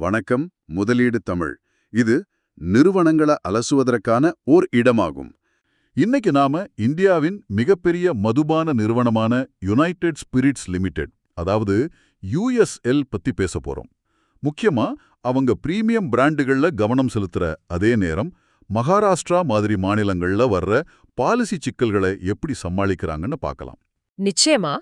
வணக்கம் முதலீடு தமிழ். இது நிறுவனங்களை அலசுவதற்கான ஓர் இடமாகும். இன்னைக்கு நாம இந்தியாவின் மிகப்பெரிய மதுபான நிறுவனமான யுனைடெட் ஸ்பிரிட்ஸ் லிமிடெட் அதாவது யுஎஸ்எல் பத்தி பேச போறோம். முக்கியமா அவங்க பிரீமியம் பிராண்டுகள்ல கவனம் செலுத்துற அதே நேரம் மகாராஷ்டிரா மாதிரி மாநிலங்கள்ல வர்ற பாலிசி சிக்கல்களை எப்படி சமாளிக்கிறாங்கன்னு பார்க்கலாம். நிச்சயமா.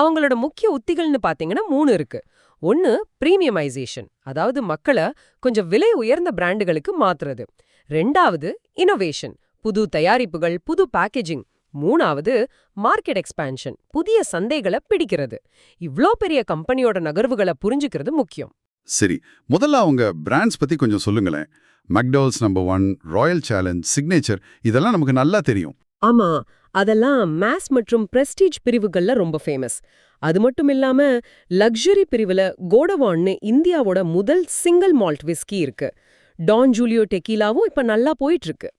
அவங்களோட முக்கிய உத்திகள்னு பாத்தீங்கன்னா மூணு இருக்கு. ஒன்னு பிரீமியமைசேஷன் அதாவது மக்களை கொஞ்சம் விலை உயர்ந்த பிராண்டுகளுக்கு மாத்துறது. ரெண்டாவது இனோவேஷன் புது தயாரிப்புகள் புது பேக்கேஜிங். மூணாவது மார்க்கெட் எக்ஸ்பான்ஷன் புதிய சந்தைகளை பிடிக்கிறது. இவ்ளோ பெரிய கம்பெனியோட நகர்வுகளை புரிஞ்சுக்கிறது முக்கியம். சரி முதல்ல அவங்க பிராண்ட்ஸ் பத்தி கொஞ்சம் சொல்லுங்களேன். McDowell's number one Royal Challenge Signature இதெல்லாம் நமக்கு நல்லா தெரியும். ஆமா அதெல்லாம் மேஸ் மற்றும் பிரஸ்டீஜ் பிரிவுகள்ல ரொம்ப ஃபேமஸ். அது மட்டும் இல்லாம லக்ஸரி பிரிவுல கோடவான்னு இந்தியாவோட முதல் சிங்கிள் மால்ட் விஸ்கி இருக்கு. டான் ஜூலியோ டெக்கீலாவும் இப்ப நல்லா போயிட்டு இருக்கு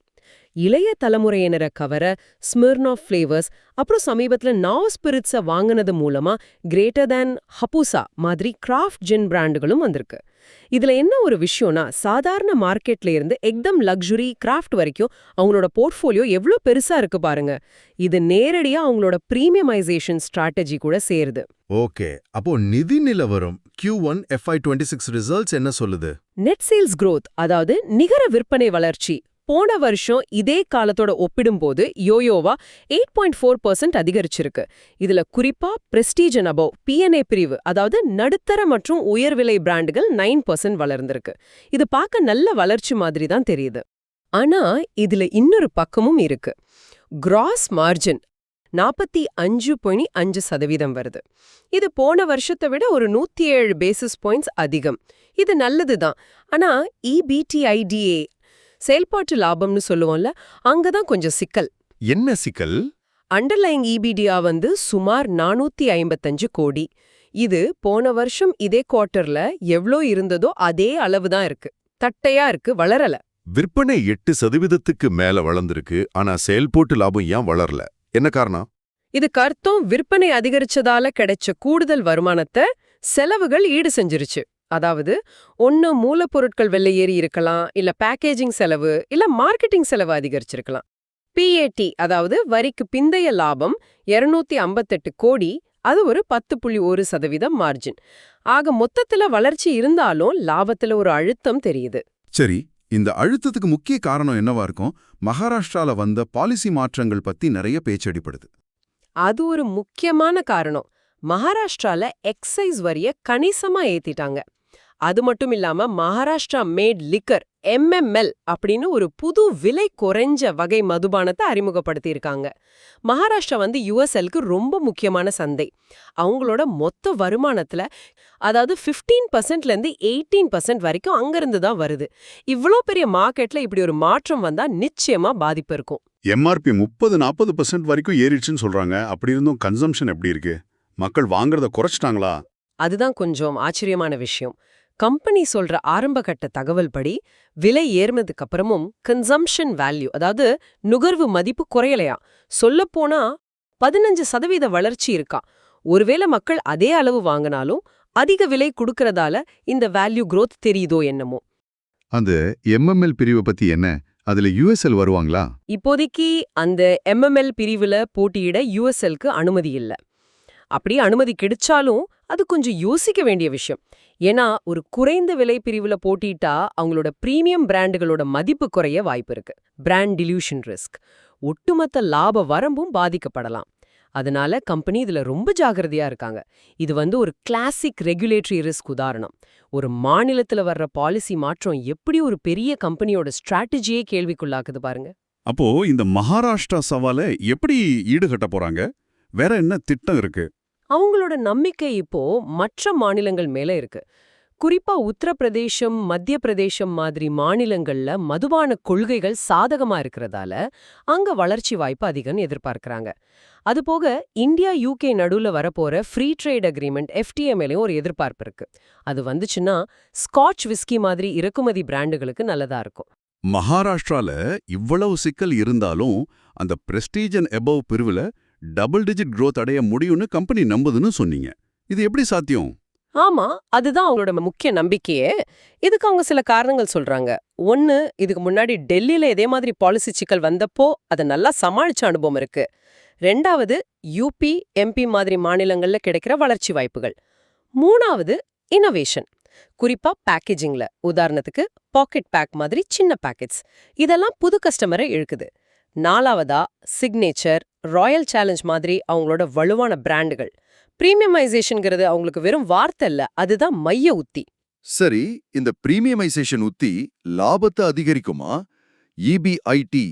இளைய தலைமுறையினரை கவர ஸ்மிர்னாஃப் ஃப்ளேவர்ஸ் அப்புறம் சமீபத்துல நாவ் ஸ்பிரிட்ஸை வாங்கினது மூலமா கிரேட்டர் தேன் ஹபூசா மாதிரி கிராஃப்ட் ஜின் பிராண்டுகளும் வந்திருக்கு. இதுல என்ன ஒரு விஷயம்னா சாதாரண மார்க்கெட்ல இருந்து எக்தம் லக்ஸுரி கிராஃப்ட் வரைக்கும் அவங்களோட போர்ட்ஃபோலியோ எவ்ளோ பெருசா இருக்கு பாருங்க. இது நேரடியா அவங்களோட பிரீமியமைசேஷன் ஸ்ட்ராட்டஜி கூட சேருது. ஓகே. அப்போ நிதி நிலவரம் Q one FY twenty six results என்ன சொல்லுது? நெட் சேல்ஸ் growth அதாவது நிகர விற்பனை வளர்ச்சி போன வருஷம் இதே காலத்தோட ஒப்பிடும்போது யோயோவா எயிட் பாயிண்ட் ஃபோர் பர்சன்ட் அதிகரிச்சிருக்கு. இதுல குறிப்பா பிரஸ்டீஜ் அண்ட் அபவ் பிஎன்ஏ பிரிவு அதாவது நடுத்தர மற்றும் உயர்விலை பிராண்டுகள் நைன் பர்சன்ட் வளர்ந்திருக்கு. இது பார்க்க நல்ல வளர்ச்சி மாதிரி தான் தெரியுது. ஆனா இதுல இன்னொரு பக்கமும் இருக்கு. கிராஸ் மார்ஜின் நாற்பத்தி அஞ்சு புள்ளி அஞ்சு சதவீதம் வருது. இது போன வருஷத்தை விட ஒரு நூத்தி ஏழு பேசிஸ் பாயிண்ட்ஸ் அதிகம். இது நல்லதுதான். ஆனா இபிடிஐடிஏ செயல்பாட்டு லாபம்னு சொல்லுவோம்ல அங்கதான் கொஞ்சம் சிக்கல். என்ன சிக்கல்? அண்டர்லைங் இபிடியா வந்து சுமார் நானூத்தி ஐம்பத்தஞ்சு கோடி. இது போன வருஷம் இதே குவார்ட்டர்ல எவ்ளோ இருந்ததோ அதே அளவுதான் இருக்கு. தட்டையா இருக்கு வளரல. விற்பனை எட்டு சதவீதத்துக்கு மேல வளர்ந்திருக்கு ஆனா செயல்போட்டு லாபம் ஏன் வளரல? என்ன காரணம்? இதுக்கு அர்த்தம் விற்பனை அதிகரிச்சதால கிடைச்ச கூடுதல் வருமானத்தை செலவுகள் ஈடு செஞ்சிருச்சு. அதாவது ஒன்னு மூலப்பொருட்கள் ஏறி இருக்கலாம் இல்ல பேக்கேஜிங் செலவு இல்ல மார்க்கெட்டிங் செலவு அதிகரிச்சிருக்கலாம். பிஏடி அதாவது வரிக்கு பிந்தைய லாபம் 258 ஐம்பத்தெட்டு கோடி அது ஒரு பத்து புள்ளி ஒரு சதவீதம் மார்ஜின் ஆக மொத்தத்துல வளர்ச்சி இருந்தாலும் லாபத்துல ஒரு அழுத்தம் தெரியுது. சரி இந்த அழுத்தத்துக்கு முக்கிய காரணம் என்னவா இருக்கும்? மகாராஷ்டிரால வந்த பாலிசி மாற்றங்கள் பத்தி நிறைய பேச்சடிப்படுது. அது ஒரு முக்கியமான காரணம். மகாராஷ்டிரால எக்ஸைஸ் வரிய கணிசமா ஏத்திட்டாங்க. அது மட்டும் இல்லாம மகாராஷ்டிரா மேட் லிக்கர் எம்எம்எல் அப்படின்னு ஒரு புது விலை குறைஞ்ச வகை மதுபானத்தை அறிமுகப்படுத்தியிருக்காங்க. மகாராஷ்டிரா வந்து யுஎஸ்எல்க்கு ரொம்ப முக்கியமான சந்தை. அவங்களோட மொத்த வருமானத்துல அதாவது 15% பர்சன்ட்ல இருந்து எயிட்டீன் பர்சன்ட் வரைக்கும் அங்கிருந்து தான் வருது. இவ்ளோ பெரிய மார்க்கெட்ல இப்படி ஒரு மாற்றம் வந்தா நிச்சயமா பாதிப்பு இருக்கும். எம்ஆர்பி முப்பது நாற்பது பர்சன்ட் வரைக்கும் ஏறிடுச்சுன்னு சொல்றாங்க. அப்படி இருந்தும் கன்சம்ஷன் எப்படி இருக்கு? மக்கள் வாங்குறத குறைச்சிட்டாங்களா? அதுதான் கொஞ்சம் ஆச்சரியமான விஷயம். கம்பெனி சொல்ற ஆரம்பகட்ட தகவல் படி விலை ஏறினதுக்கு அப்புறமும் கன்சம்ஷன் வேல்யூ அதாவது நுகர்வு மதிப்பு குறையலையா? சொல்லப்போனா பதினஞ்சு சதவீத வளர்ச்சி இருக்கா? ஒருவேளை மக்கள் அதே அளவு வாங்கினாலும் அதிக விலை கொடுக்கறதால இந்த வேல்யூ growth தெரியுதோ என்னமோ? அந்த எம்எம்எல் பிரிவை பத்தி என்ன? அதுல யுஎஸ்எல் வருவாங்களா? இப்போதைக்கு அந்த எம்எம்எல் பிரிவுல போட்டியிட யுஎஸ்எல்க்கு அனுமதி இல்ல. அப்படி அனுமதி கிடைச்சாலும் அது கொஞ்சம் யோசிக்க வேண்டிய விஷயம். ஏன்னா ஒரு குறைந்த விலை பிரிவுல போட்டிட்டா அவங்களோட பிரீமியம் பிராண்டுகளோட மதிப்பு குறைய வாய்ப்பு இருக்கு. பிராண்ட் டிலியூஷன் ரிஸ்க் ஒட்டுமொத்த லாப வரம்பும் பாதிக்கப்படலாம். அதனால கம்பெனி இதுல ரொம்ப ஜாகிரதையா இருக்காங்க. இது வந்து ஒரு கிளாசிக் ரெகுலேட்டரி ரிஸ்க் உதாரணம். ஒரு மாநிலத்துல வர்ற பாலிசி மாற்றம் எப்படி ஒரு பெரிய கம்பெனியோட ஸ்ட்ராட்டஜியே கேள்விக்குள்ளாக்குது பாருங்க. அப்போ இந்த மகாராஷ்டிரா சவாலை எப்படி ஈடுகட்ட போறாங்க? வேற என்ன திட்டம் இருக்கு? அவங்களோட நம்பிக்கை இப்போ மற்ற மாநிலங்கள் மேல இருக்கு. குறிப்பா உத்தரப்பிரதேசம் மத்திய பிரதேசம் மாதிரி மாநிலங்கள்ல மதுபான கொள்கைகள் சாதகமா இருக்கிறதால அங்க வளர்ச்சி வாய்ப்பு அதிகம்னு எதிர்பார்க்கறாங்க. அதுபோக இந்தியா யூகே நடுவுல வரப்போற ஃப்ரீ ட்ரேட் அக்ரிமெண்ட் எஃப்டிஏ மேலயும் ஒரு எதிர்பார்ப்பு இருக்கு. அது வந்துச்சுன்னா ஸ்காட்ச் விஸ்கி மாதிரி இறக்குமதி பிராண்டுகளுக்கு நல்லதா இருக்கும். மகாராஷ்டிரால இவ்வளவு சிக்கல் இருந்தாலும் அந்த பிரஸ்டீஜ் அண்ட் எபவ் பிரிவுல டபுள் டிஜிட் க்ரோத் அடைய முடியும்னு கம்பெனி நம்புதுன்னு சொன்னீங்க. இது எப்படி சாத்தியம்? ஆமா அதுதான் அவங்களோட முக்கிய நம்பிக்கையே. இதுக்கு அவங்க சில காரணங்கள் சொல்றாங்க. ஒன்னு இதுக்கு முன்னாடி டெல்லியில இதே மாதிரி பாலிசி சிக்கல் வந்தப்போ அதை நல்லா சமாளிச்ச அனுபவம் இருக்கு. ரெண்டாவது யூபி எம்பி மாதிரி மாநிலங்கள்ல கிடைக்கிற வளர்ச்சி வாய்ப்புகள். மூணாவது இனோவேஷன் குறிப்பா பேக்கேஜிங்ல உதாரணத்துக்கு பாக்கெட் பேக் மாதிரி சின்ன பேக்கெட்ஸ் இதெல்லாம் புது கஸ்டமரை இழுக்குது. நாலாவதா சிக்னேச்சர் ராயல் சேலஞ்ச் மாதிரி அவங்களோட வலுவான பிராண்டுகள். பிரீமியமைசேஷன்ங்கிறது அவங்களுக்கு வெறும் வார்த்தை இல்ல அதுதான் மைய உத்தி. சரி இந்த பிரீமியமைசேஷன் உத்தி லாபத்தை அதிகரிக்குமா? இபிஐடி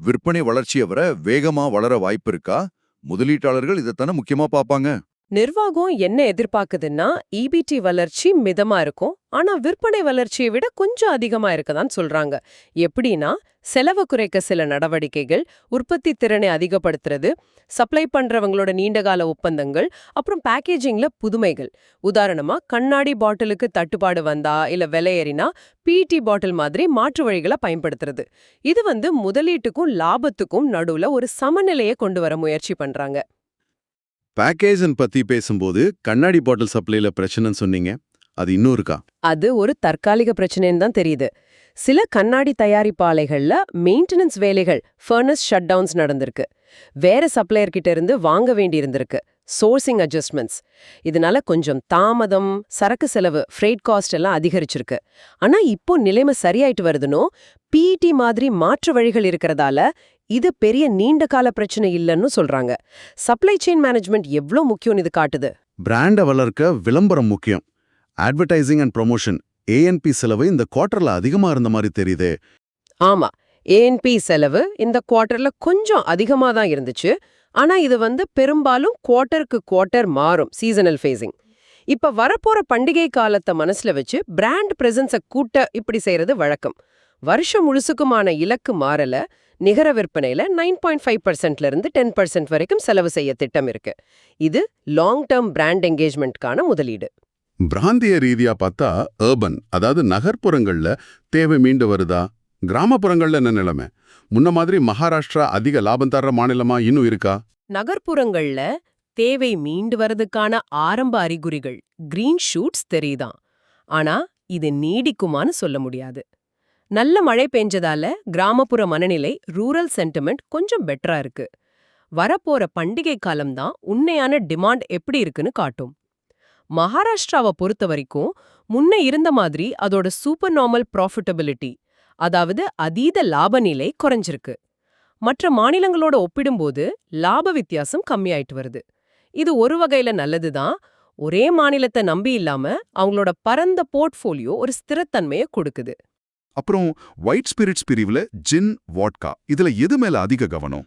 விற்பனை வளர்ச்சியை வர வேகமா வளர வாய்ப்பு இருக்கா? முதலீட்டாளர்கள் இதைத்தானே முக்கியமா பாப்பாங்க நிர்வாகம் என்ன எதிர்பார்க்குதுன்னா இபிடி வளர்ச்சி மிதமா இருக்கும். ஆனா விற்பனை வளர்ச்சியை விட கொஞ்சம் அதிகமா இருக்கதான் சொல்றாங்க. எப்படின்னா செலவு குறைக்க சில நடவடிக்கைகள் உற்பத்தி திறனை அதிகப்படுத்துறது சப்ளை பண்றவங்களோட நீண்டகால ஒப்பந்தங்கள் அப்புறம் பேக்கேஜிங்ல புதுமைகள். உதாரணமா கண்ணாடி பாட்டிலுக்கு தட்டுப்பாடு வந்தா இல்ல விலையேறினா ஏறினா பிடி பாட்டில் மாதிரி மாற்று வழிகளை பயன்படுத்துறது. இது வந்து முதலீட்டுக்கும் லாபத்துக்கும் நடுவுல ஒரு சமநிலையை கொண்டு வர முயற்சி பண்றாங்க. பேக்கேஜன் பத்தி பேசும்போது கண்ணாடி பாட்டில் சப்ளைல பிரச்சனைன்னு சொன்னீங்க. அது இன்னும் இருக்கா அது ஒரு தற்காலிக பிரச்சனைன்னு தான் தெரியுது. சில கண்ணாடி தயாரிப்பு ஆலைகள்ல மெயின்டெனன்ஸ் வேலைகள் ஃபர்னஸ் ஷட் டவுன்ஸ் நடந்திருக்கு. வேற சப்ளையர் கிட்ட இருந்து வாங்க வேண்டியிருந்திருக்கு. Sourcing adjustments. இதனால கொஞ்சம் தாமதம் சரக்கு செலவு ஃப்ரைட் காஸ்ட் எல்லாம் அதிகரிச்சிருக்கு. ஆனா இப்போ நிலைமை சரியாயிட்டு வருதுனோ பிஇடி மாதிரி மாற்று வழிகள் இருக்கிறதால இது பெரிய நீண்ட கால பிரச்சனை இல்லைன்னு சொல்றாங்க. சப்ளை செயின் மேனேஜ்மெண்ட் எவ்ளோ முக்கியம்னு இது காட்டுது? பிராண்டை வளர்க்க விளம்பரம் முக்கியம். அட்வர்டைசிங் அண்ட் ப்ரொமோஷன் ஏஎன்பி செலவு இந்த குவார்ட்டர்ல அதிகமா இருந்த மாதிரி தெரியுதே. ஆமா ஏஎன்பி செலவு இந்த குவார்ட்டர்ல கொஞ்சம் அதிகமா தான் இருந்துச்சு. ஆனா இது வந்து பெரும்பாலும் குவார்ட்டருக்கு குவார்ட்டர் மாறும் சீசனல் ஃபேஸிங். இப்ப வரப்போற பண்டிகை காலத்தை மனசுல வச்சு பிராண்ட் பிரசன்ஸ கூட்ட இப்படி செய்யறது வழக்கம். வருஷம் முழுசுக்குமான இலக்கு மாறல நிகர விற்பனையில நைன் பாயிண்ட் ஃபைவ் பர்சன்ட்ல இருந்து டென் பர்சன்ட் வரைக்கும் செலவு செய்ய திட்டம் இருக்கு. இது லாங் டேர்ம் பிராண்ட் என்கேஜ்மெண்ட்கான முதலீடு. பிராந்திய ரீதியா பார்த்தா அர்பன் அதாவது நகர்ப்புறங்கள்ல தேவை மீண்டு வருதா? கிராமப்புறங்கள்ல என்ன நிலைமை? முன்ன மாதிரி மகாராஷ்டிரா அதிக லாபம் தர்ற மாநிலமா இன்னும் இருக்கா? நகர்ப்புறங்கள்ல தேவை மீண்டு வரதுக்கான ஆரம்ப அறிகுறிகள் கிரீன் ஷூட்ஸ் தெரியுதாம் ஆனா இது நீடிக்குமான்னு சொல்ல முடியாது. நல்ல மழை பெஞ்சதால கிராமப்புற மனநிலை ரூரல் சென்டிமெண்ட் கொஞ்சம் பெட்டரா இருக்கு. வரப்போற பண்டிகை காலம்தான் உண்மையான டிமாண்ட் எப்படி இருக்குன்னு காட்டும். மகாராஷ்டிராவை பொறுத்த வரைக்கும் முன்ன இருந்த மாதிரி அதோட சூப்பர் நார்மல் ப்ராஃபிட்டபிலிட்டி அதாவது அதீத லாப நிலை குறைஞ்சிருக்கு. மற்ற மாநிலங்களோட ஒப்பிடும்போது லாப வித்தியாசம் கம்மியாயிட்டு வருது. இது ஒரு வகையில நல்லதுதான். ஒரே மாநிலத்தை நம்பி இல்லாம அவங்களோட பரந்த போர்ட்ஃபோலியோ ஒரு ஸ்திரத்தன்மையை கொடுக்குது. அப்புறம் ஒயிட் ஸ்பிரிட்ஸ் பிரிவுல ஜின் வாட்கா இதுல எது மேல அதிக கவனம்?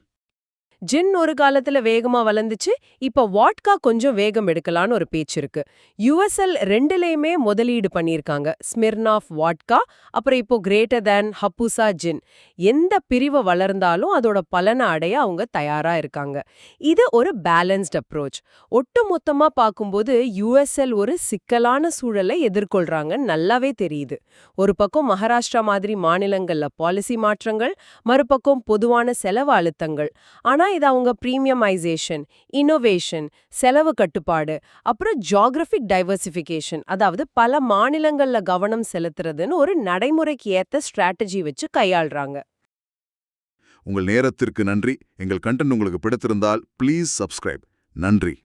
ஜின் ஒரு காலத்துல வேகமா வளர்ந்துச்சு. இப்ப வாட்கா கொஞ்சம் வேகம் எடுக்கலான்னு ஒரு பேச்சு இருக்கு. யுஎஸ்எல் ரெண்டுலயுமே முதலீடு பண்ணியிருக்காங்க. ஸ்மிர்னாஃப் வாட்கா அப்புறம் இப்போ கிரேட்டர் தேன் ஹப்புசா ஜின். எந்த பிரிவு வளர்ந்தாலும் அதோட பலனை அடைய அவங்க தயாரா இருக்காங்க. இது ஒரு பேலன்ஸ்ட் அப்ரோச். ஒட்டு மொத்தமா பார்க்கும்போது யுஎஸ்எல் ஒரு சிக்கலான சூழலை எதிர்கொள்றாங்கன்னு நல்லாவே தெரியுது. ஒரு பக்கம் மகாராஷ்டிரா மாதிரி மாநிலங்கள்ல பாலிசி மாற்றங்கள் மறுபக்கம் பொதுவான செலவு அழுத்தங்கள். ஆனா இது அவங்க ப்ரீமியமைசேஷன் இன்னோவேஷன் செலவு கட்டுப்பாடு அப்புறம் ஜியாகிரபிக் டைவர்சிஃபிகேஷன் அதாவது பல மாநிலங்கள்ல கவனம் செலுத்துறதுன்னு ஒரு நடைமுறைக்கு ஏத்த ஸ்ட்ராட்டஜி வச்சு கையாள்றாங்க. உங்கள் நேரத்திற்கு நன்றி. எங்கள் கண்டென்ட் உங்களுக்கு பிடித்திருந்தால் ப்ளீஸ் சப்ஸ்கிரைப் நன்றி.